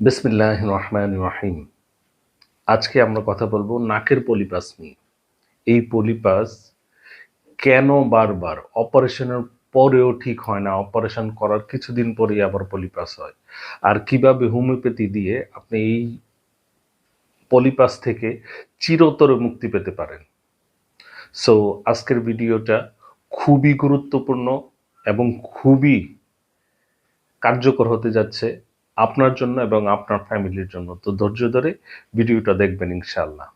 বিসমিল্লাহ রহমান রহিম আজকে আমরা কথা বলব নাকের পলিপাস নিয়ে। এই পলিপাস কেন বারবার? অপারেশনের পরেও ঠিক হয় না। অপারেশন করার কিছুদিন পরেই আবার পলিপাস হয়। আর কীভাবে হোমিওপ্যাথি দিয়ে আপনি এই পলিপাস থেকে চিরতরে মুক্তি পেতে পারেন। সো আজকের ভিডিওটা খুবই গুরুত্বপূর্ণ এবং খুবই কার্যকর হতে যাচ্ছে। আপনার জন্য এবং আপনার ফ্যামিলির জন্য। তো ধৈর্য ধরে ভিডিওটা দেখবেন ইনশাল্লাহ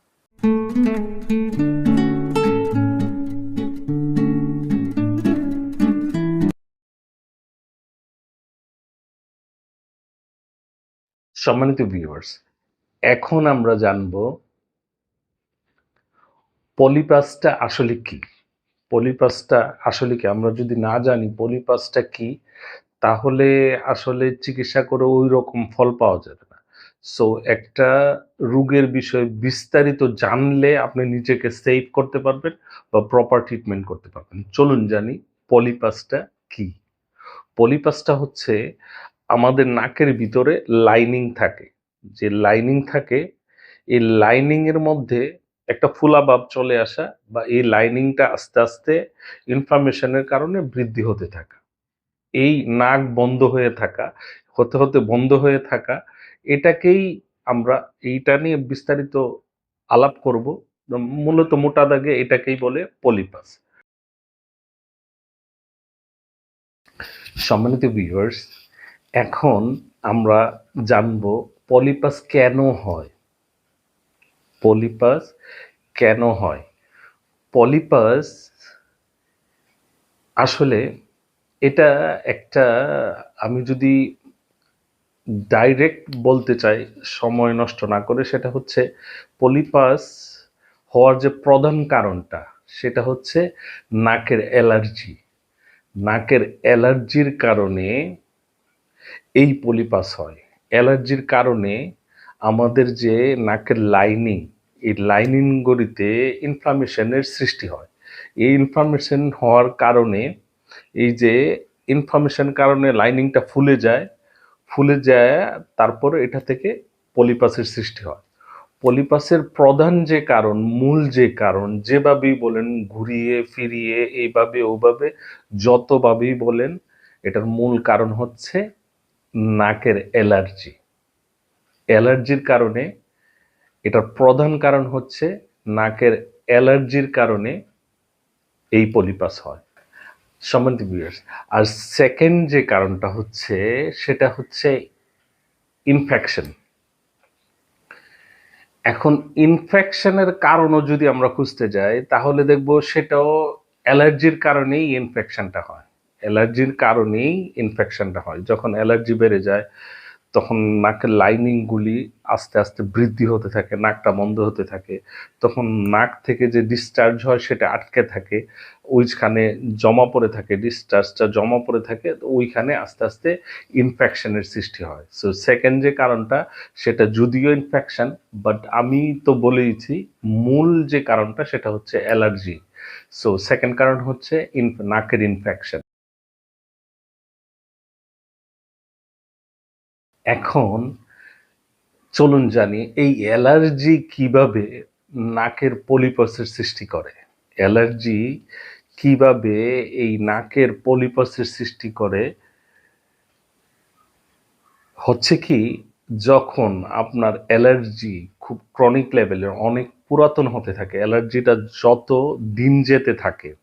সম্মানিত ভিউয়ার্স এখন আমরা জানব পলিপাসটা আসলে কি? পলিপাসটা আসলে কি? আমরা যদি না জানি পলিপাসটা কি তাহলে আসলে চিকিৎসা করে ওই রকম ফল পাওয়া যাবে না। সো একটা রোগের বিষয়ে বিস্তারিত জানলে আপনি নিজেকে সেভ করতে পারবেন বা প্রপার ট্রিটমেন্ট করতে পারবেন। চলুন জানি পলিপাসটা কি? পলিপাসটা হচ্ছে আমাদের নাকের ভিতরে লাইনিং থাকে। যে লাইনিং থাকে, এই লাইনিং এর মধ্যে একটা ফুলাভাব চলে আসা বা এই লাইনিংটা আস্তে আস্তে ইনফ্লামেশনের কারণে বৃদ্ধি হতে থাকা। এই নাক বন্ধ হয়ে থাকা, হতে হতে বন্ধ হয়ে থাকা, এটাকেই আমরা এইটা নিয়ে বিস্তারিত আলাপ করব। মূলত মোটা দাগে এটাকেই বলে পলিপাস। সম্মানিত ভিউয়ার্স এখন আমরা জানব পলিপাস কেন হয়? পলিপাস কেন হয়? পলিপাস আসলে এটা একটা, আমি যদি ডাইরেক্ট বলতে চাই, সময় নষ্ট না করে, সেটা হচ্ছে পলিপাস হওয়ার যে প্রধান কারণটা, সেটা হচ্ছে নাকের অ্যালার্জি নাকের অ্যালার্জির কারণে এই পলিপাস হয়। অ্যালার্জির কারণে আমাদের যে নাকের লাইনিং এই লাইনিংগুলিতে ইনফ্লামেশনের সৃষ্টি হয়। এই ইনফ্লামেশন হওয়ার কারণে এই যে ইনফ্লামেশন কারণে লাইনিংটা ফুলে যায় ফুলে যায়, তারপরে এটা থেকে পলিপাসের সৃষ্টি হয়। পলিপাসের প্রধান যে কারণ, মূল যে কারণ, যেভাবেই বলেন, ঘুরিয়ে, ফিরিয়ে, এইভাবে, ওভাবে, যতভাবেই বলেন, এটার মূল কারণ হচ্ছে নাকের অ্যালার্জি। অ্যালার্জির কারণে, এটার প্রধান কারণ হচ্ছে নাকের অ্যালার্জির কারণে এই পলিপাস হয়। সম্বন্ধ ভিউয়ার্স আর সেকেন্ড যে কারণটা হচ্ছে, সেটা হচ্ছে ইনফেকশন এখন ইনফেকশনের কারণও যদি আমরা খুঁজতে যাই, তাহলে দেখব সেটাও অ্যালার্জির কারণেই ইনফেকশনটা হয়। অ্যালার্জির কারণেই ইনফেকশনটা হয়। যখন অ্যালার্জি বেড়ে যায় তখন নাকের লাইনিংগুলি আস্তে আস্তে বৃদ্ধি হতে থাকে, নাকটা বন্ধ হতে থাকে। তখন নাক থেকে যে ডিসচার্জ হয় সেটা আটকে থাকে, ওইখানে জমা পড়ে থাকে ডিসচার্জটা জমা পড়ে থাকে, তো ওইখানে আস্তে আস্তে ইনফেকশনের সৃষ্টি হয়। সো সেকেন্ড যে কারণটা, সেটা যদিও ইনফেকশন বাট আমি তো বলেইছি মূল যে কারণটা সেটা হচ্ছে অ্যালার্জি। সো সেকেন্ড কারণ হচ্ছে নাকের ইনফেকশন এখন চলুন জানি, এই অ্যালার্জি কীভাবে নাকের পলিপাসের সৃষ্টি করে? অ্যালার্জি কীভাবে এই নাকের পলিপাসের সৃষ্টি করে? হচ্ছে কি, যখন আপনার অ্যালার্জি খুব ক্রনিক লেভেলের, অনেক পুরাতন হতে থাকে, অ্যালার্জিটা যত দিন যেতে থাকে,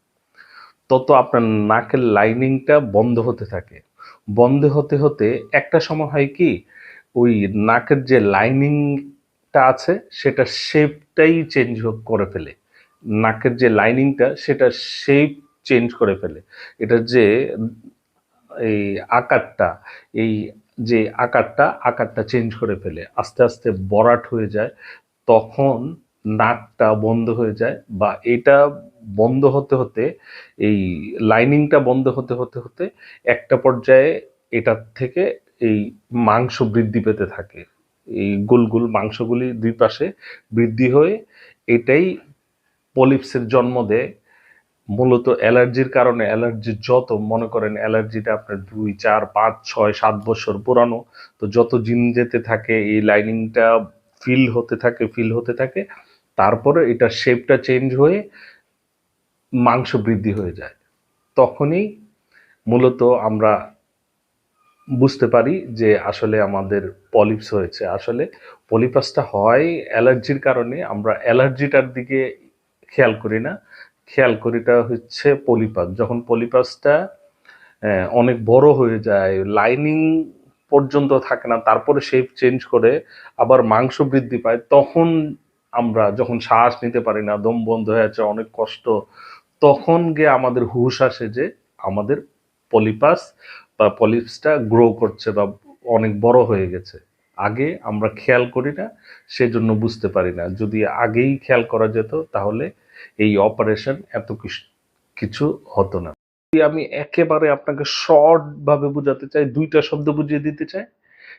তত আপনার নাকের লাইনিংটা বন্ধ হতে থাকে। বন্ধ হতে হতে একটা সময় হয় কি, ওই নাকের যে লাইনিংটা আছে, সেটা শেপটাই চেঞ্জ করে ফেলে। নাকের যে লাইনিংটা সেটা শেপ চেঞ্জ করে ফেলে। এটার যে, এই আকারটা, এই যে আকারটা আকারটা চেঞ্জ করে ফেলে। আস্তে আস্তে বরাট হয়ে যায়, তখন নাকটা বন্ধ হয়ে যায় বা এটা বন্ধ হতে হতে, এই লাইনিংটা বন্ধ হতে হতে হতে একটা পর্যায়ে এটার থেকে এই মাংস বৃদ্ধি পেতে থাকে। এই গুলগুল মাংসগুলি দুই পাশে বৃদ্ধি হয়ে এটাই পলিপসের জন্ম দেয়। মূলত অ্যালার্জির কারণে অ্যালার্জি যত, মনে করেন অ্যালার্জিটা আপনার দুই, চার, পাঁচ, ছয়, সাত বছর পুরানো, তো যত জিন যেতে থাকে, এই লাইনিংটা ফিল হতে থাকে ফিল হতে থাকে, তারপরে এটা শেপটা চেঞ্জ হয়ে মাংস বৃদ্ধি হয়ে যায়। তখনই মূলত আমরা বুঝতে পারি যে আসলে আমাদের পলিপস হয়েছে। আসলে পলিপাসটা হয় অ্যালার্জির কারণে, আমরা অ্যালার্জিটার দিকে খেয়াল করি না। খেয়াল করিটা হচ্ছে পলিপাস। যখন পলিপাসটা অনেক বড় হয়ে যায়, লাইনিং পর্যন্ত থাকে না, তারপরে শেপ চেঞ্জ করে, আবার মাংস বৃদ্ধি পায়, তখন আমরা যখন শ্বাস নিতে পারি না, দম বন্ধ হয়ে আছে, অনেক কষ্ট তখন গিয়ে আমাদের হুশ আসে যে আমাদের পলিপাস বা পলিপসটা গ্রো করছে বা অনেক বড় হয়ে গেছে। আগে আমরা খেয়াল করি না, সেজন্য বুঝতে পারি না। যদি আগেই খেয়াল করা যেত, তাহলে এই অপারেশন এত কিছু হতো না। যদি আমি একেবারে আপনাকে শর্ট ভাবে বোঝাতে চাই, দুইটা শব্দ বুঝিয়ে দিতে চাই,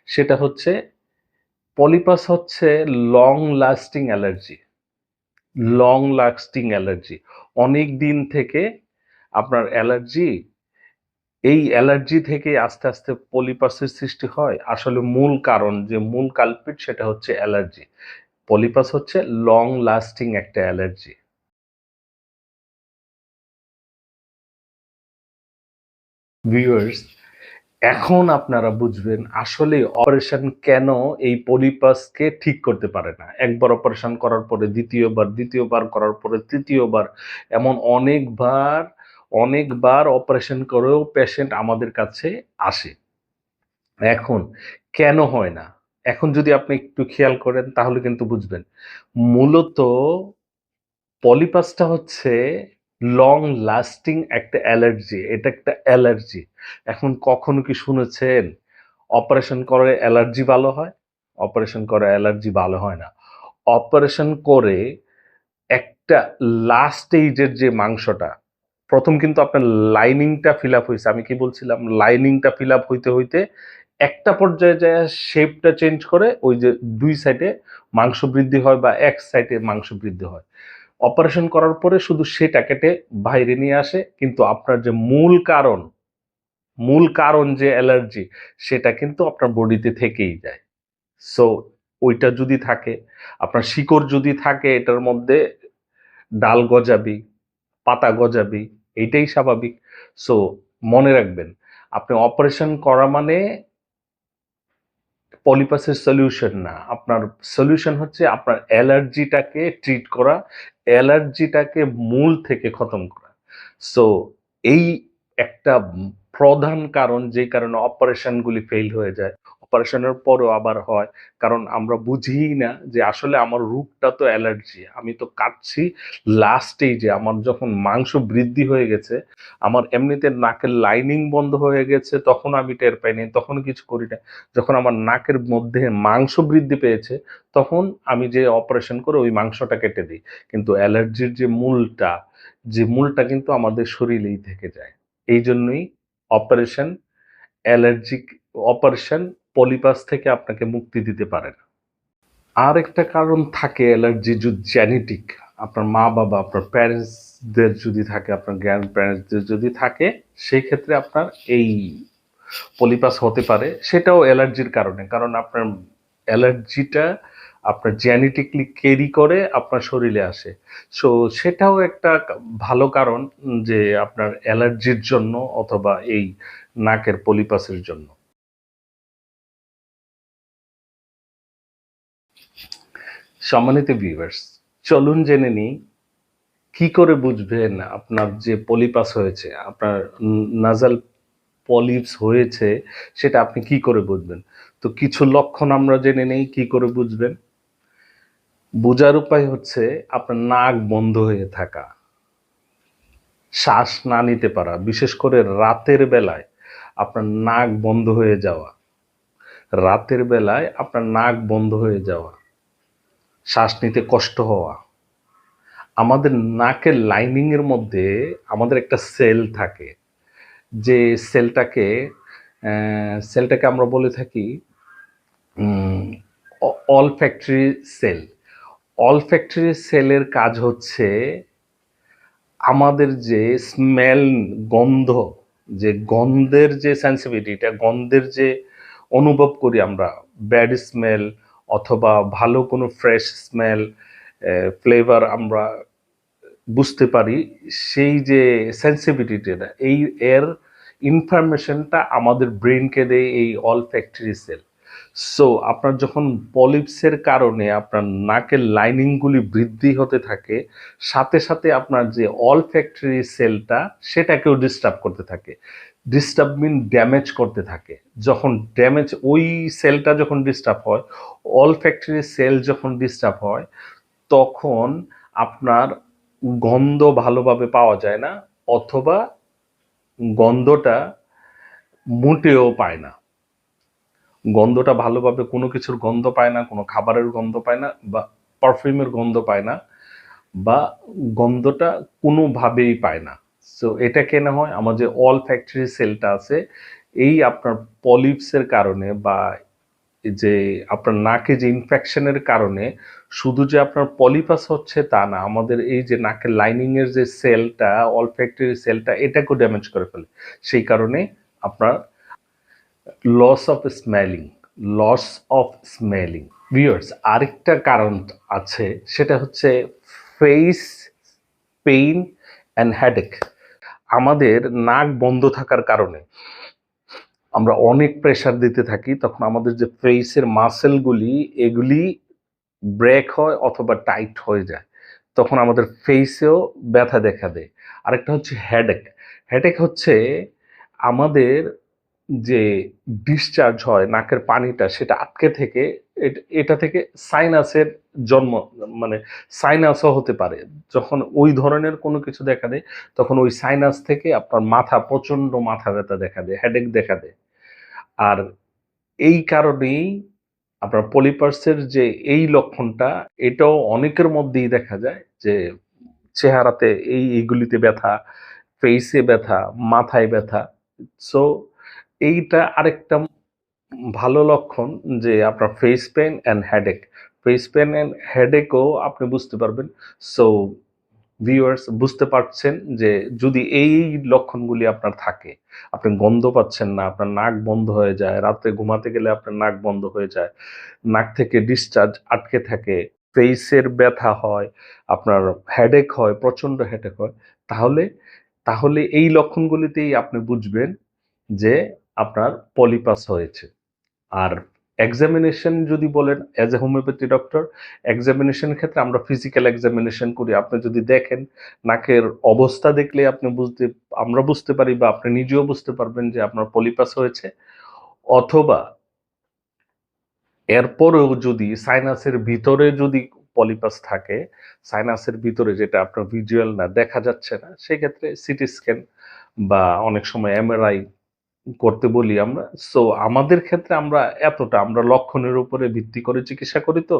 সেটা হচ্ছে, পলিপাস হচ্ছে long lasting allergy long lasting allergy অনেক দিন থেকে আপনার অ্যালার্জি, এই অ্যালার্জি থেকে আস্তে আস্তে পলিপাসের সৃষ্টি হয়। আসলে মূল কারণ, যে মূল কালপিট সেটা হচ্ছে অ্যালার্জি। পলিপাস হচ্ছে লং লাস্টিং একটা অ্যালার্জি। ভিউয়ার্স এখন আপনারা বুঝবেন আসলে অপারেশন কেন এই পলিপাসকে ঠিক করতে পারে না। একবার অপারেশন করার পরে দ্বিতীয়বার দ্বিতীয়বার করার পরে তৃতীয়বার, এমন অনেকবার অনেকবার অপারেশন করেও পেশেন্ট আমাদের কাছে আসে। এখন কেন হয় না? এখন যদি আপনি একটু খেয়াল করেন তাহলে কিন্তু বুঝবেন। মূলত পলিপাসটা হচ্ছে লং লাস্টিং একটা অ্যালার্জি, এটা একটা অ্যালার্জি। এখন কখনো কি শুনেছেন? অপারেশন করে অ্যালার্জি ভালো হয়? অপারেশন করে অ্যালার্জি ভালো হয় না। অপারেশন করে একটা লাস্ট স্টেজের যে মাংসটা, প্রথম কিন্তু আপনার লাইনিংটা ফিল আপ হয়েছে। আমি কি বলছিলাম? লাইনিংটা ফিল আপ হইতে হইতে একটা পর্যায়ে যায় শেপটা চেঞ্জ করে ওই যে দুই সাইডে মাংস বৃদ্ধি হয় বা এক সাইডে মাংস বৃদ্ধি হয়। অপারেশন করার পরে শুধু সেটা কেটে বাইরে নিয়ে আসে, কিন্তু আপনার যে মূল কারণ মূল কারণ যে অ্যালার্জি, সেটা কিন্তু আপনার বডিতে থেকেই যায়। সো ওইটা যদি থাকে, আপনার শিকড় যদি থাকে এটার মধ্যে, ডাল গজাবি, পাতা গজাবি এইটাই স্বাভাবিক। সো মনে রাখবেন, আপনি অপারেশন করা মানে পলিপাসের সলিউশন না। আপনার সলিউশন হচ্ছে আপনার অ্যালার্জিটাকে ট্রিট করা, অ্যালার্জিটাকে মূল থেকে খতম করা। সো এই একটা প্রধান কারণ যে কারণে অপারেশনগুলি ফেল হয়ে যায়। অপারেশনের পরও আবার হয়। কারণ আমরা বুঝিই না যে আসলে আমার রোগটা তো অ্যালার্জি আমি তো কাটছি লাস্টেই যে আমার যখন মাংস বৃদ্ধি হয়ে গেছে, আমার এমনিতে নাকের লাইনিং বন্ধ হয়ে গেছে, তখন আমি টের পাইনি, তখন কিছু করি না। যখন আমার নাকের মধ্যে মাংস বৃদ্ধি পেয়েছে, তখন আমি যে অপারেশন করে ওই মাংসটা কেটে দিই। কিন্তু অ্যালার্জির যে মূলটা যে মূলটা কিন্তু আমাদের শরীরেই থেকে যায়। এই জন্যই অপারেশন অ্যালার্জিক অপারেশন পলিপাস থেকে আপনাকে মুক্তি দিতে পারে না। আর একটা কারণ থাকে অ্যালার্জি যদি জেনেটিক আপনার মা বাবা, আপনার প্যারেন্টসদের যদি থাকে, আপনার গ্র্যান্ড প্যারেন্টসদের যদি থাকে, সেই ক্ষেত্রে আপনার এই পলিপাস হতে পারে। সেটাও অ্যালার্জির কারণে, কারণ আপনার অ্যালার্জিটা আপনার জেনেটিকলি ক্যারি করে আপনার শরীরে আসে। সো সেটাও একটা ভালো কারণ যে আপনার অ্যালার্জির জন্য অথবা এই নাকের পলিপাসের জন্য। সম্মানিত ভিউয়ার্স চলুন জেনে নিই, কি করে বুঝবেন আপনার যে পলিপাস হয়েছে, আপনার নাজাল পলিপস হয়েছে, সেটা আপনি কি করে বুঝবেন? তো কিছু লক্ষণ আমরা জেনে নেই, কি করে বুঝবেন? বোঝার উপায় হচ্ছে আপনার নাক বন্ধ হয়ে থাকা। শ্বাস না নিতে পারা, বিশেষ করে রাতের বেলায় আপনার নাক বন্ধ হয়ে যাওয়া। রাতের বেলায় আপনার নাক বন্ধ হয়ে যাওয়া। শ্বাস নিতে কষ্ট হওয়া। আমাদের নাকের লাইনিং এর মধ্যে আমাদের একটা সেল থাকে। যে সেলটাকে সেলটাকে আমরা বলে থাকি olfactory cell olfactory সেলের কাজ হচ্ছে আমাদের যে স্মেল গন্ধ, যে গন্ধের যে সেন্সিটিভিটিটা গন্ধের যে অনুভব করি আমরা ব্যাড স্মেল অথবা ভালো কোনো ফ্রেশ স্মেল ফ্লেভার আমরা বুঝতে পারি, সেই যে সেন্সিভিটিটা এই এর ইনফরমেশনটা আমাদের ব্রেনকে দেয় এই অল ফ্যাক্টরি সেল সো আপনার যখন পলিপসের কারণে আপনার নাকের লাইনিংগুলি বৃদ্ধি হতে থাকে, সাথে সাথে আপনার যে অল ফ্যাক্টরি সেলটা সেটাকেও ডিস্টার্ব করতে থাকে। ডিস্টার্ব মিন ড্যামেজ করতে থাকে। যখন ড্যামেজ ওই সেলটা যখন ডিস্টার্ব হয় অল ফ্যাক্টরি সেল যখন ডিস্টার্ব হয়, তখন আপনার গন্ধ ভালোভাবে পাওয়া যায় না, অথবা গন্ধটা মোটেও পায় না। গন্ধটা ভালোভাবে কোনো কিছুর গন্ধ পায় না, কোনো খাবারের গন্ধ পায় না বা পারফিউমের গন্ধ পায় না বা গন্ধটা কোনোভাবেই পায় না। সো এটা কেন হয়? আমার যে অল ফ্যাক্টরি সেলটা আছে, এই আপনার পলিপসের কারণে বা যে আপনার নাকে যে ইনফেকশনের কারণে শুধু যে আপনার পলিপাস হচ্ছে তা না, আমাদের এই যে নাকের লাইনিং এর যে সেলটা অল ফ্যাক্টরি সেলটা এটাকেও ড্যামেজ করে ফেলে। সেই কারণে আপনার loss of smelling loss of smelling viewers আরেকটা কারণ আছে, সেটা হচ্ছে ফেস পেইন অ্যান্ড হেডেক আমাদের নাক বন্ধ থাকার কারণে আমরা অনেক প্রেশার দিতে থাকি, তখন আমাদের যে ফেসের মাসেলগুলি এগুলি ব্রেক হয় অথবা টাইট হয়ে যায়। তখন আমাদের ফেসেও ব্যথা দেখা দেয়। আরেকটা হচ্ছে হেডেক হেডেক হচ্ছে আমাদের যে ডিসচার্জ হয়, নাকের পানিটা, সেটা আটকে থেকে, এট- থেকে সাইনাসের জন্ম মানে সাইনাসও হতে পারে। যখন ওই ধরনের কোনো কিছু দেখা দেয়, তখন ওই সাইনাস থেকে আপনার মাথা প্রচণ্ড মাথা ব্যথা দেখা দেয় হেডেক দেখা দেয়। আর এই কারণেই আপনার পলিপার্সের যে এই লক্ষণটা, এটাও অনেকের মধ্যেই দেখা যায় যে চেহারাতে এই, এইগুলিতে ব্যথা ফেসে ব্যথা, মাথায় ব্যথা। সো এইটা আরেকটা ভালো লক্ষণ যে আপনার face pain and headache face pain and হেডেকও আপনি বুঝতে পারবেন। সো ভিউয়ার্স বুঝতে পারছেন যে যদি এই লক্ষণগুলি আপনার থাকে, আপনি গন্ধ পাচ্ছেন না, আপনার নাক বন্ধ হয়ে যায়, রাতে ঘুমাতে গেলে আপনার নাক বন্ধ হয়ে যায়, নাক থেকে ডিসচার্জ আটকে থাকে ফেসের ব্যথা হয়, আপনার হেডেক হয়, প্রচণ্ড হেডেক হয়, তাহলে তাহলে এই লক্ষণগুলিতেই আপনি বুঝবেন যে আপনার পলিপাস হয়েছে। আর এক্সামিনেশন যদি বলেন as a homeopathy doctor examination ক্ষেত্রে আমরা ফিজিক্যাল এক্সামিনেশন করি। আপনি যদি দেখেন, নাকের অবস্থা দেখলে আপনি বুঝতে, আমরা বুঝতে পারি বা আপনি নিজেও বুঝতে পারবেন যে আপনার পলিপাস হয়েছে। অথবা এরপরেও যদি সাইনাসের ভিতরে যদি পলিপাস থাকে সাইনাসের ভিতরে যেটা আপনার ভিজুয়াল না, দেখা যাচ্ছে না, সেক্ষেত্রে সিটি স্ক্যান বা অনেক সময় এমআরআই করতে বলি আমরা। সো আমাদের ক্ষেত্রে আমরা এতটা, আমরা লক্ষণের উপরে ভিত্তি করে চিকিৎসা করি তো।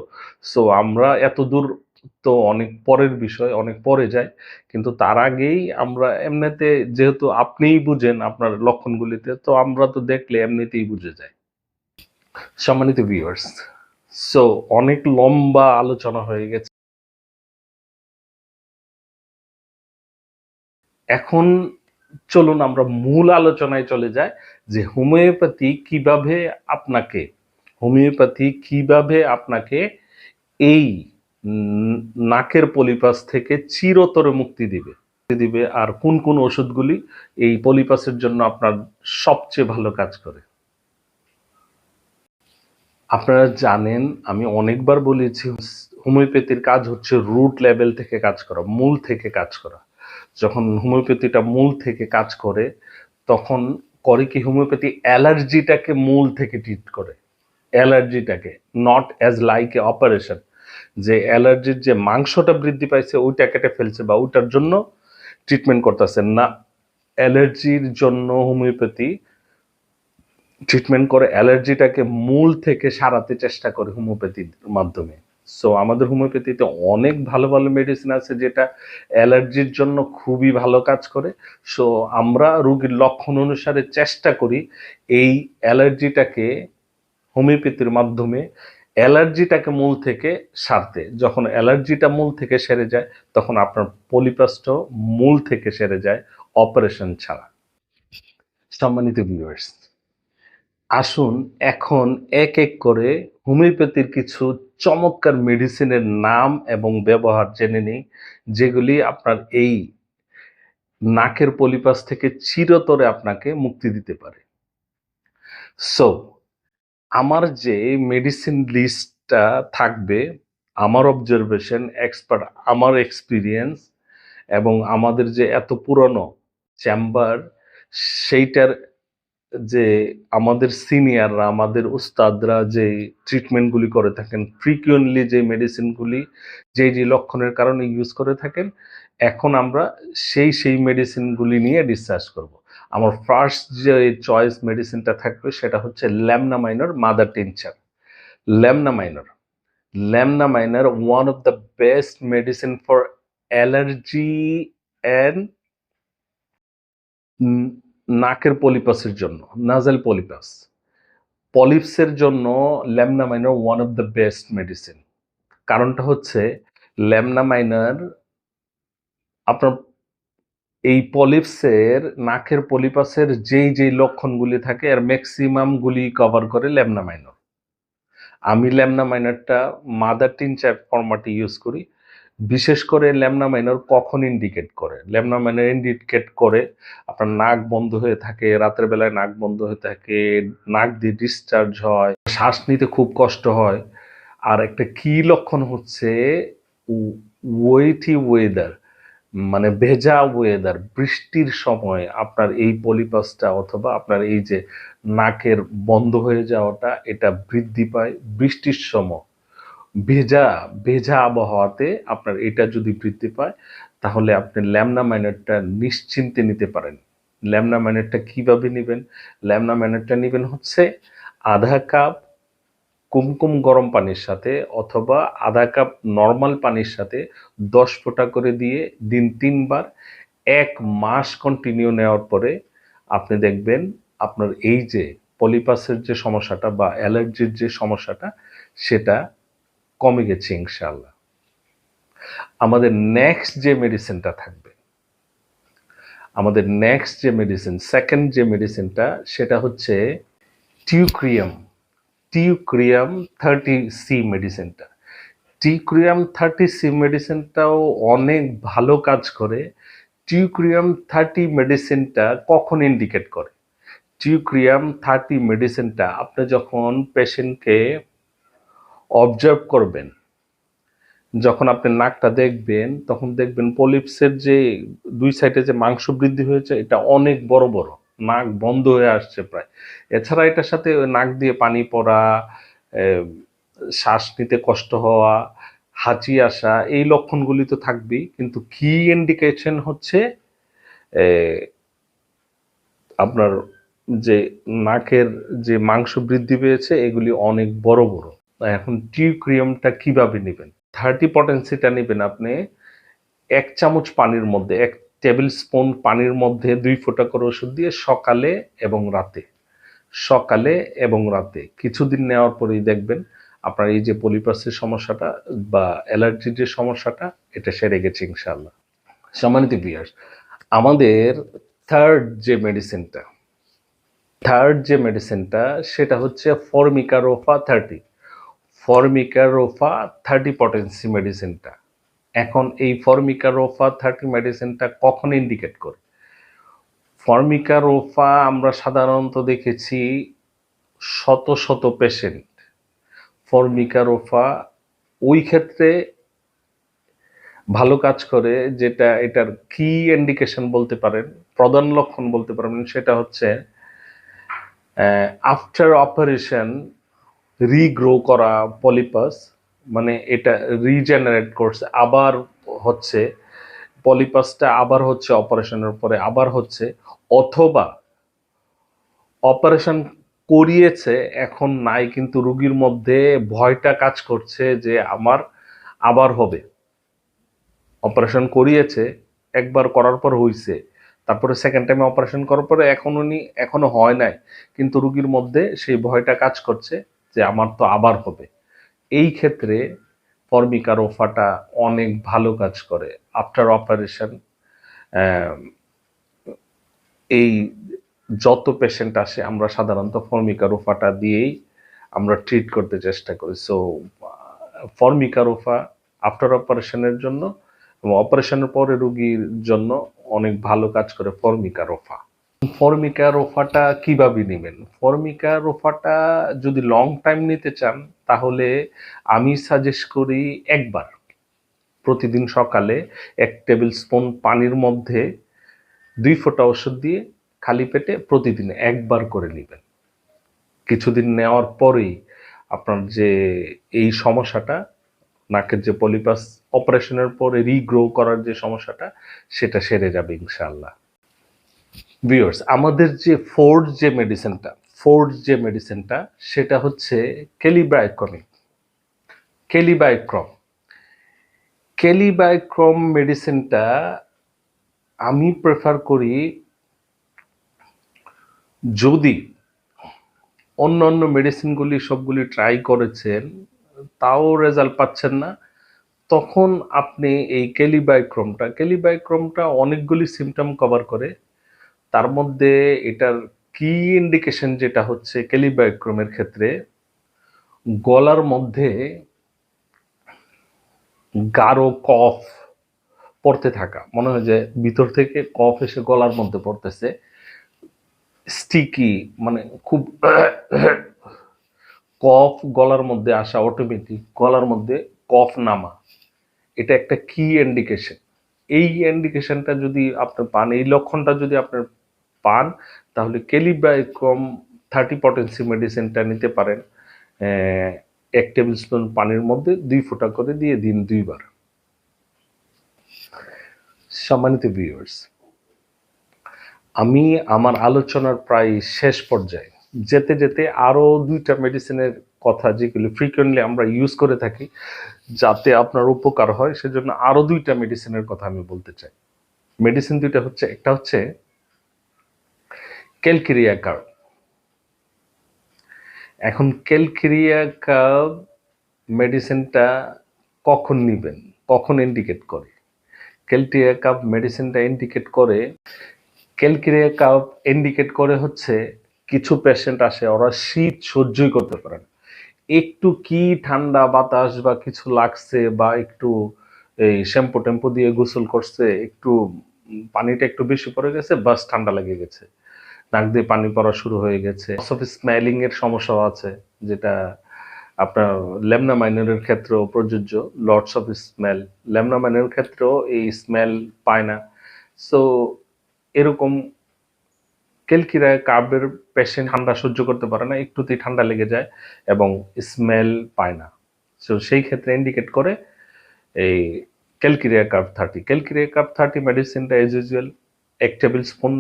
সো আমরা এত দূর তো অনেক পরের বিষয়, অনেক পরে যাই। কিন্তু তার আগেই আমরা এমনিতে যেহেতু আপনিই বুঝেন আপনার লক্ষণগুলিতে, তো আমরা তো দেখলে এমনিতেই বুঝে যাই। সম্মানিত ভিউয়ার্স সো অনেক লম্বা আলোচনা হয়ে গেছে। এখন চলুন আমরা মূল আলোচনায় চলে যাই যে হোমিওপ্যাথি কীভাবে আপনাকে, হোমিওপ্যাথি কীভাবে আপনাকে এই নাকের পলিপাস থেকে চিরতরে মুক্তি দিবে। দিবে আর কোন কোন ওষুধগুলি এই পলিপাসের জন্য আপনার সবচেয়ে ভালো কাজ করে। আপনারা জানেন, আমি অনেকবার বলেছি, হোমিওপ্যাথির কাজ হচ্ছে রুট লেভেল থেকে কাজ করা, মূল থেকে কাজ করা। যখন হোমিওপ্যাথিটা মূল থেকে কাজ করে, তখন করে কি হোমিওপ্যাথি অ্যালার্জিটাকে মূল থেকে ট্রিট করে। অ্যালার্জিটাকে not as like a operation যে অ্যালার্জির যে মাংসটা বৃদ্ধি পাইছে, ওইটা কেটে ফেলছে বা ওইটার জন্য ট্রিটমেন্ট করতেছে না। অ্যালার্জির জন্য হোমিওপ্যাথি ট্রিটমেন্ট করে, অ্যালার্জিটাকে মূল থেকে সারাতে চেষ্টা করে হোমিওপ্যাথির মাধ্যমে। সো আমাদের হোমিওপ্যাথিতে অনেক ভালো ভালো মেডিসিন আছে যেটা অ্যালার্জির জন্য খুবই ভালো কাজ করে। সো আমরা রোগীর লক্ষণ অনুসারে চেষ্টা করি এই অ্যালার্জিটাকে হোমিওপ্যাথির মাধ্যমে অ্যালার্জিটাকে মূল থেকে সারতে। যখন অ্যালার্জিটা মূল থেকে সেরে যায়, তখন আপনার পলিপাসটাও মূল থেকে সেরে যায় অপারেশন ছাড়া। সম্মানিত ভিউয়ার্স আসুন এখন এক এক করে হোমিওপ্যাথির কিছু চমৎকার মেডিসিনের নাম এবং ব্যবহার জেনে নিই, যেগুলি আপনার এই নাকের পলিপাস থেকে চিরতরে আপনাকে মুক্তি দিতে পারে। সো আমার যে মেডিসিন লিস্টটা থাকবে, আমার অবজারভেশন এক্সপার্ট আমার এক্সপিরিয়েন্স এবং আমাদের যে এত পুরনো চেম্বার সেইটার যে আমাদের সিনিয়ররা, আমাদের উস্তাদরা যে ট্রিটমেন্টগুলি করে থাকেন ফ্রিকুয়েন্টলি যে মেডিসিনগুলি যে যে লক্ষণের কারণে ইউজ করে থাকেন, এখন আমরা সেই সেই মেডিসিনগুলি নিয়ে ডিসচার্জ করব। আমার ফার্স্ট যে চয়েস মেডিসিনটা থাকবে সেটা হচ্ছে lemna minor mother tincture. Lemna minor lemna minor one of the best medicine for allergy and নাকের পলিপাসের জন্য নাজাল পলিপাস পলিপসের জন্য lemna minor one of the best medicine কারণটা হচ্ছে ল্যামনা মাইনার আপনার এই পলিপসের নাকের পলিপাসের যেই যেই লক্ষণগুলি থাকে, এর ম্যাক্সিমামগুলি কভার করে ল্যামনা মাইনর আমি ল্যামনা মাইনরটা মাদার টিনচার ফরম্যাটে ইউজ করি। বিশেষ করে ল্যামনা মাইনর কখন ইন্ডিকেট করে? ল্যামনা মাইনর ইন্ডিকেট করে আপনার নাক বন্ধ হয়ে থাকে, রাতের বেলায় নাক বন্ধ হয়ে থাকে, নাক দিয়ে ডিসচার্জ হয়, শ্বাস নিতে খুব কষ্ট হয়। আর একটা কি লক্ষণ হচ্ছে? ওয়েটি ওয়েদার মানে ভেজা ওয়েদার, বৃষ্টির সময় আপনার এই পলিপাসটা অথবা আপনার এই যে নাকের বন্ধ হয়ে যাওয়াটা, এটা বৃদ্ধি পায়। বৃষ্টির সময় ভেজা ভেজা আবহাওয়াতে আপনার এটা যদি বৃদ্ধি পায়, তাহলে আপনি ল্যামনা মাইনারটা নিশ্চিন্তে নিতে পারেন। ল্যামনা মাইনারটা কীভাবে নেবেন? ল্যামনা মাইনারটা নেবেন হচ্ছে আধা কাপ কুমকুম গরম পানির সাথে অথবা আধা কাপ নর্মাল পানির সাথে দশ ফোঁটা করে দিয়ে দিন তিনবার, এক মাস কন্টিনিউ নেওয়ার পরে আপনি দেখবেন আপনার এই যে পলিপাসের যে সমস্যাটা বা অ্যালার্জির যে সমস্যাটা, সেটা কমে গেছে ইনশাল্লাহ আমাদের নেক্সট যে মেডিসিনটা থাকবে, আমাদের নেক্সট যে মেডিসিন সেকেন্ড যে মেডিসিনটা সেটা হচ্ছে টিউক্রিয়াম টিউক্রিয়াম থার্টি সি মেডিসিনটা টিউক্রিয়াম থার্টি সি মেডিসিনটাও অনেক ভালো কাজ করে। টিউক্রিয়াম থার্টি মেডিসিনটা কখন ইন্ডিকেট করে? টিউক্রিয়াম থার্টি মেডিসিনটা আপনি যখন পেশেন্টকে অবজার্ভ করবেন। যখন আপনি নাকটা দেখবেন, তখন দেখবেন পলিপসের যে দুই সাইডে যে মাংস বৃদ্ধি হয়েছে, এটা অনেক বড় বড়। নাক বন্ধ হয়ে আসছে প্রায়। এছাড়া এটার সাথে নাক দিয়ে পানি পড়া শ্বাস নিতে কষ্ট হওয়া, হাঁচি আসা, এই লক্ষণগুলি তো থাকবেই। কিন্তু কি ইন্ডিকেশন হচ্ছে আপনার যে নাকের যে মাংস বৃদ্ধি পেয়েছে, এগুলি অনেক বড় বড়। এখন টিউক্রিয়ামটা কীভাবে নেবেন? থার্টি পটেন্সিটা নেবেন আপনি। এক চামচ পানির মধ্যে, এক টেবিল স্পুন পানির মধ্যে দুই ফোঁটা করে ওষুধ দিয়ে সকালে এবং রাতে। সকালে এবং রাতে। কিছুদিন নেওয়ার পরেই দেখবেন আপনার এই যে পলিপাসের সমস্যাটা বা অ্যালার্জির যে সমস্যাটা, এটা সেরে গেছে ইনশাল্লাহ সম্মানিত বিয়ার্স আমাদের থার্ড যে মেডিসিনটা থার্ড যে মেডিসিনটা সেটা হচ্ছে Formica rufa thirty Formica rufa thirty potency মেডিসিনটা এখন এই ফরমিকারোফা থার্টি মেডিসিনটা কখন ইন্ডিকেট করে? ফরমিকারোফা আমরা সাধারণত দেখেছি শত শত পেশেন্ট ফরমিকারোফা ওই ক্ষেত্রে ভালো কাজ করে যেটা এটার কি ইন্ডিকেশন বলতে পারেন, প্রধান লক্ষণ বলতে পারেন, সেটা হচ্ছে আফটার অপারেশন রিগ্রো করা পলিপাস মানে এটা রিজেনারেট করছে, আবার হচ্ছে পলিপাসটা আবার হচ্ছে অপারেশনের পরে আবার হচ্ছে, অথবা অপারেশন করিয়েছে, এখন নাই, কিন্তু রুগীর মধ্যে ভয়টা কাজ করছে যে আমার আবার হবে। অপারেশন করিয়েছে, একবার করার পর হইছে, তারপরে সেকেন্ড টাইমে অপারেশন করার পরে এখন উনি, এখনও হয় নাই, কিন্তু রুগীর মধ্যে সেই ভয়টা কাজ করছে। যে আমার তো আবার হবে। এই ক্ষেত্রে ফর্মিকা রোফাটা অনেক ভালো কাজ করে। আফটার অপারেশন এই যত পেশেন্ট আসে, আমরা সাধারণত ফর্মিকা রোফাটা দিয়েই আমরা ট্রিট করতে চেষ্টা করি। সো ফর্মিকা রোফা আফটার অপারেশনের জন্য এবং অপারেশনের পরে রুগীর জন্য অনেক ভালো কাজ করে ফর্মিকা রোফা। ফর্মিকা রোফাটা কীভাবে নেবেন? ফর্মিকা রোফাটা যদি লং টাইম নিতে চান, তাহলে আমি সাজেস্ট করি একবার। প্রতিদিন সকালে এক টেবিল স্পুন পানির মধ্যে দুই ফোঁটা ওষুধ দিয়ে খালি পেটে প্রতিদিন একবার করে নেবেন। কিছুদিন নেওয়ার পরেই আপনার যে এই সমস্যাটা, নাকের যে পলিপাস অপারেশনের পরে রিগ্রো করার যে সমস্যাটা, সেটা সেরে যাবে ইনশাআল্লাহ। ভিউয়ার্স আমাদের যে ফোর্ড যে মেডিসিনটা ফোর্ড যে মেডিসিনটা সেটা হচ্ছে কেলিব্রাইক্রমিক কেলিবাইক্রম কেলিবাইক্রম মেডিসিনটা আমি প্রেফার করি যদি অন্য অন্য মেডিসিনগুলি সবগুলি ট্রাই করেছেন, তাও রেজাল্ট পাচ্ছেন না, তখন আপনি এই কেলিবাইক্রমটা কেলিবাইক্রমটা অনেকগুলি সিমটম কভার করে। তার মধ্যে এটার কি ইন্ডিকেশন যেটা হচ্ছে কেলিবাইক্রমের ক্ষেত্রে? গলার মধ্যে গাঢ় কফ পড়তে থাকা। মনে হয় যে ভিতর থেকে কফ এসে গলার মধ্যে পড়তেছে। স্টিকি মানে খুব কফ গলার মধ্যে আসা অটোমেটিক গলার মধ্যে কফ নামা। এটা একটা কি ইন্ডিকেশন এই ইন্ডিকেশনটা যদি আপনি পান, এই লক্ষণটা যদি আপনার পান, তাহলে কেলিবাইকম থার্টি পটেন্সি মেডিসিনটা নিতে পারেন। এক টেবিল স্পুন পানির মধ্যে দুই ফোঁটা করে দিয়ে দিন দুইবার। সম্মানিত ভিউয়ার্স আমি আমার আলোচনার প্রায় শেষ পর্যায়ে যেতে যেতে আরও দুইটা মেডিসিনের কথা যেগুলো ফ্রিকোয়েন্টলি আমরা ইউজ করে থাকি, যাতে আপনার উপকার হয়, সেজন্য আরও দুইটা মেডিসিনের কথা আমি বলতে চাই। মেডিসিন দুইটা হচ্ছে, একটা হচ্ছে ক্যালকেরিয়া কার্ব এখন ক্যালকেরিয়া কার্ব মেডিসিনটা কখন নেবেন? কখন ইন্ডিকেট করে? ক্যালকেরিয়া কাপ মেডিসিনটা ইন্ডিকেট করে? ক্যালকেরিয়া কাপ ইন্ডিকেট করে হচ্ছে কিছু পেশেন্ট আসে, ওরা শীত সহ্যই করতে পারে না। একটু কি ঠান্ডা বাতাস বা কিছু লাগছে বা একটু এই শ্যাম্পু টেম্পু দিয়ে গোসল করছে, একটু পানিটা একটু বেশি পড়ে গেছে, বাস ঠান্ডা লেগে গেছে। নাক দিয়ে পানি পড়া শুরু হয়ে গেছে। অফ স্মেলিং এর সমস্যাও আছে, যেটা আপনার লেমনা মাইনরের ক্ষেত্রেও প্রযোজ্য লর্ডস অফ স্মেল লেমনা মাইনরের ক্ষেত্রেও এই স্মেল পায় না। সো এরকম কেলকিরা কার্বের পেশেন্ট ঠান্ডা সহ্য করতে পারে না, একটুতেই ঠান্ডা লেগে যায় এবং স্মেল পায় না। সো সেই ক্ষেত্রে ইন্ডিকেট করে এই calcarea carb thirty. Calcarea carb thirty মেডিসিনটা এজ ইউজুয়াল এক টেবিল স্পুন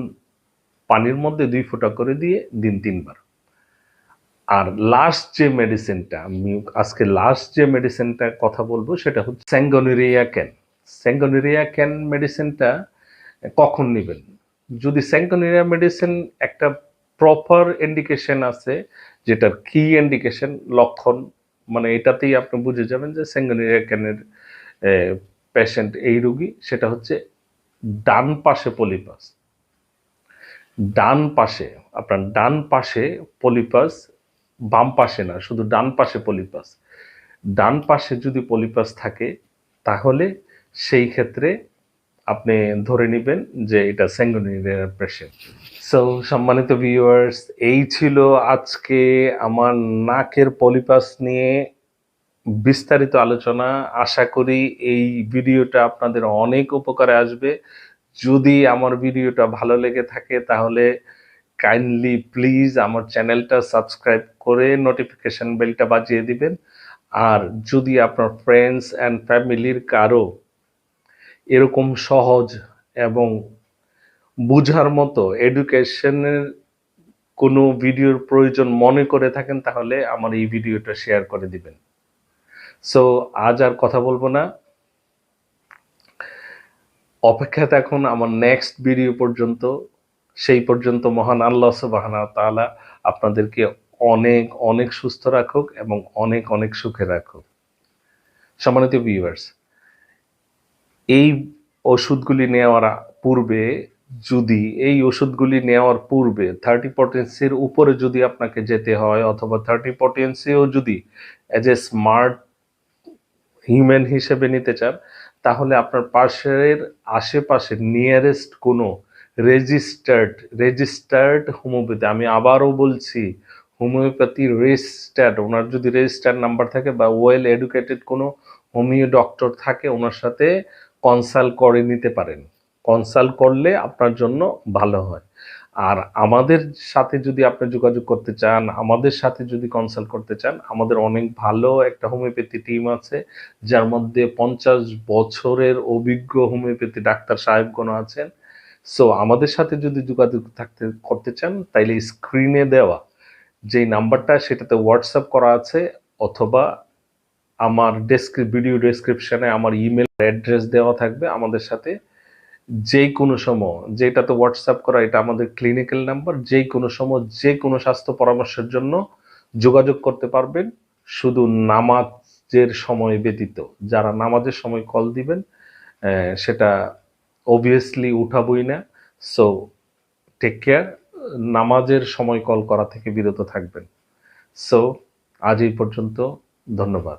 পানির মধ্যে দুই ফোঁটা করে দিয়ে দিন তিনবার। আর লাস্ট যে মেডিসিনটা আমি আজকে লাস্ট যে মেডিসিনটা কথা বলব সেটা হচ্ছে স্যাঙ্গনেরিয়া ক্যান স্যাঙ্গনেরিয়া ক্যান মেডিসিনটা কখন নেবেন? যদি স্যাঙ্গনেরিয়া মেডিসিন একটা প্রপার ইন্ডিকেশন আছে, যেটার কি ইন্ডিকেশন লক্ষণ মানে এটাতেই আপনি বুঝে যাবেন যে স্যাঙ্গনেরিয়া ক্যানের পেশেন্ট এই রোগী, সেটা হচ্ছে ডান পাশে পলিপাস ডান পাশে, আপনার ডান পাশে পলিপাস বাম পাশে না, শুধু ডান পাশে পলিপাস ডান পাশে যদি পলিপাস থাকে, তাহলে সেই ক্ষেত্রে আপনি ধরে নেবেন যে এটা স্যাঙ্গোনিরিয়া পেশেন্ট সো সম্মানিত ভিউয়ার্স এই ছিল আজকে আমার নাকের পলিপাস নিয়ে বিস্তারিত আলোচনা। আশা করি এই ভিডিওটা আপনাদের অনেক উপকারে আসবে। যদি আমার ভিডিওটা ভালো লেগে থাকে, তাহলে কাইন্ডলি প্লিজ আমার চ্যানেলটা সাবস্ক্রাইব করে নোটিফিকেশন বেলটা বাজিয়ে দিবেন। আর যদি আপনার ফ্রেন্ডস অ্যান্ড ফ্যামিলির কারও এরকম সহজ এবং বুঝার মতো এডুকেশনের কোনো ভিডিওর প্রয়োজন মনে করে থাকেন, তাহলে আমার এই ভিডিওটা শেয়ার করে দিবেন। সো আজ আর কথা বলব না। অপেক্ষা থাকুন আমার নেক্সট ভিডিও পর্যন্ত, সেই পর্যন্ত মহান আল্লাহ সুবাহানা তালা আপনাদেরকে অনেক অনেক সুস্থ রাখুক এবং অনেক অনেক সুখে রাখুক। সম্মানিত ভিউয়ার্স এই ওষুধগুলি নেওয়ার পূর্বে যদি, এই ওষুধগুলি নেওয়ার পূর্বে থার্টি পটেন্সির উপরে যদি আপনাকে যেতে হয় অথবা থার্টি পটেন্সিও যদি অ্যাজ এ স্মার্ট হিউম্যান হিসেবে নিতে চান তাহলে আপনার পাশের আশেপাশে নিয়ারেস্ট কোনো রেজিস্টার্ড রেজিস্টার্ড হোমিওপ্যাথি আমি আবারও বলছি হোমিওপ্যাথি রেজিস্টার্ড ওনার যদি রেজিস্টার্ড নাম্বার থাকে বা ওয়েল এডুকেটেড কোনো হোমিও ডক্টর থাকে, ওনার সাথে কনসাল্ট করে নিতে পারেন। কনসাল্ট করলে আপনার জন্য ভালো হয়। আর আমাদের সাথে যদি আপনি যোগাযোগ করতে চান, আমাদের সাথে যদি কনসাল্ট করতে চান, আমাদের অনেক ভালো একটা হোমিওপ্যাথি টিম আছে, যার মধ্যে পঞ্চাশ বছরের অভিজ্ঞ হোমিওপ্যাথি ডাক্তার সাহেবগণ আছেন। সো আমাদের সাথে যদি যোগাযোগ থাকতে, করতে চান, তাইলে স্ক্রিনে দেওয়া যেই নাম্বারটা, সেটাতে হোয়াটসঅ্যাপ করা আছে, অথবা আমার ডেসক্রিপ ভিডিও ডেসক্রিপশানে আমার ইমেল অ্যাড্রেস দেওয়া থাকবে আমাদের সাথে। যে কোনো সময়, যেটা তো হোয়াটসঅ্যাপ করা, এটা আমাদের ক্লিনিক্যাল নাম্বার যে কোনো সময় যে কোনো স্বাস্থ্য পরামর্শের জন্য যোগাযোগ করতে পারবেন। শুধু নামাজের সময় ব্যতীত, যারা নামাজের সময় কল দিবেন সেটা অবভিয়াসলি উঠাবই না। সো টেক কেয়ার নামাজের সময় কল করা থেকে বিরত থাকবেন। সো আজ এই পর্যন্ত, ধন্যবাদ।